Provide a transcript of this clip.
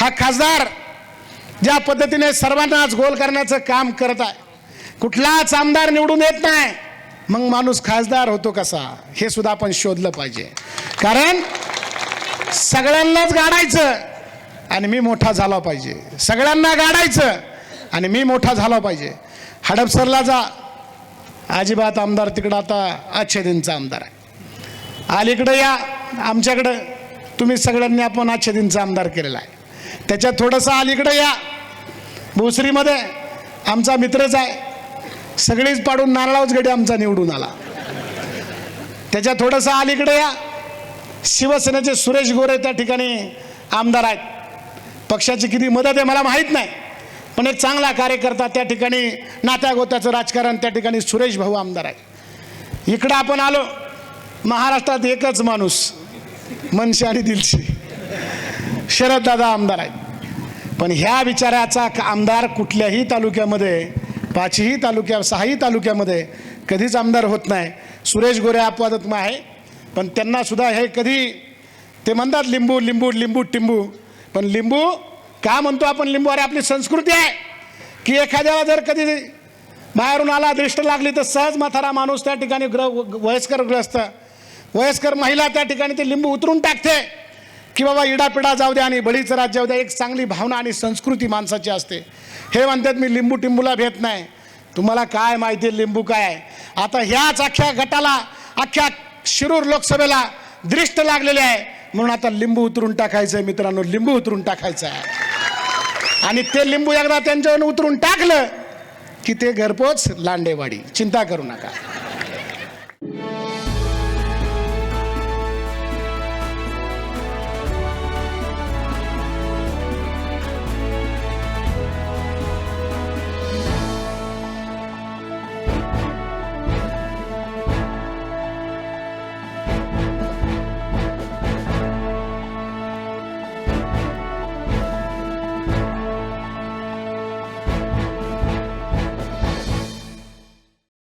हा खासदार ज्या पद्धतीने सर्वांनाच गोल करण्याचं काम करत आहे. कुठलाच आमदार निवडून येत नाही. मग माणूस खासदार होतो कसा? हे सुद्धा आपण शोधलं पाहिजे. कारण सगळ्यांनाच गाडायचं आणि मी मोठा झाला पाहिजे. सगळ्यांना गाडायचं आणि मी मोठा झाला पाहिजे. हडपसरला जा. अजिबात आमदार तिकडं आता आच्छेदींचा आमदार आहे. अलीकडं या. आमच्याकडं तुम्ही सगळ्यांनी आपण आच्छेदींचा आमदार केलेला आहे. त्याच्यात थोडंसं अलीकडं या. भोसरीमध्ये आमचा मित्रच आहे. सगळीच पाडून नारळावच गडी आमचा निवडून आला. त्याच्या थोडंसं अलीकडे या. शिवसेनेचे सुरेश गोरे त्या ठिकाणी आमदार आहेत. पक्षाची किती मदत आहे मला माहीत नाही. पण एक चांगला कार्यकर्ता त्या ठिकाणी नात्या गोत्याचं राजकारण त्या ठिकाणी सुरेश भाऊ आमदार आहे इकडं आपण आलो. महाराष्ट्रात एकच माणूस मनशे आणि दिलशी. शरद दादा आमदार आहेत. पण ह्या विचाराचा आमदार कुठल्याही तालुक्यामध्ये पाचही तालुक्या सहाही तालुक्यामध्ये कधीच आमदार होत नाही. सुरेश गोरे अपवादात्म आहे पण त्यांनासुद्धा हे कधी ते म्हणतात लिंबू लिंबू लिंबू टिंबू. पण लिंबू का म्हणतो आपण लिंबू? अरे आपली संस्कृती आहे. की एखाद्याला जर कधी बाहेरून आला दृष्ट लागली तर सहज म्हातारा माणूस त्या ठिकाणी ग्र वयस्कर ग्रस्त वयस्कर महिला त्या ठिकाणी ते लिंबू उतरून टाकते. की बाबा इडापिडा जाऊ द्या आणि बळीचं राज्य जाऊ द्या एक चांगली भावना आणि संस्कृती माणसाची असते. हे म्हणतात मी लिंबू टिंबूला भेट नाही. तुम्हाला काय माहिती आहे लिंबू काय आहे? आता ह्याच अख्ख्या गटाला अख्ख्या शिरूर लोकसभेला दृष्ट लागलेले आहे. म्हणून आता लिंबू उतरून टाकायचं आहे मित्रांनो लिंबू उतरून टाकायचं आहे. आणि ते लिंबू एकदा त्यांच्यावर उतरून टाकलं की ते घरपोच लांडेवाडी. चिंता करू नका.